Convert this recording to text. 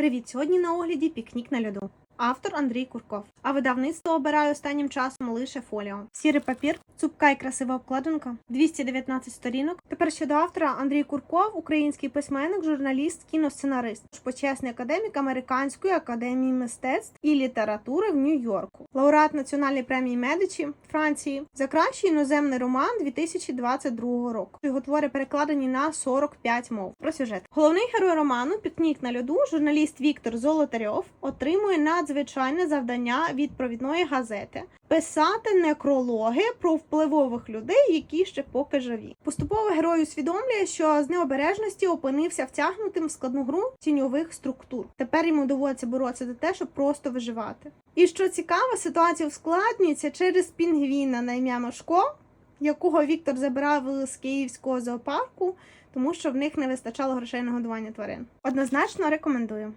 Привіт! Сьогодні на огляді пікнік на льоду. Автор Андрій Курков. А видавництво обираю останнім часом лише фоліо. Сірий папір, цупка і красива обкладинка, 219 сторінок. Тепер щодо автора Андрій Курков, український письменник, журналіст, кіносценарист, почесний академік Американської академії мистецтв і літератури в Нью-Йорку, лауреат національної премії Медичі Франції за кращий іноземний роман 2022 року. Його твори перекладені на 45 мов. Про сюжет. Головний герой роману Пікнік на льоду, журналіст Віктор Золотарьов, отримує надзвичайне завдання від провідної газети писати некрологи про впливових людей, які ще поки живі. Поступово герой усвідомлює, що з необережності опинився втягнутим в складну гру тіньових структур. Тепер йому доводиться боротися за те, щоб просто виживати. І що цікаво, ситуація ускладнюється через пінгвіна на ім'я Машко, якого Віктор забирав з київського зоопарку, тому що в них не вистачало грошей на годування тварин. Однозначно рекомендую.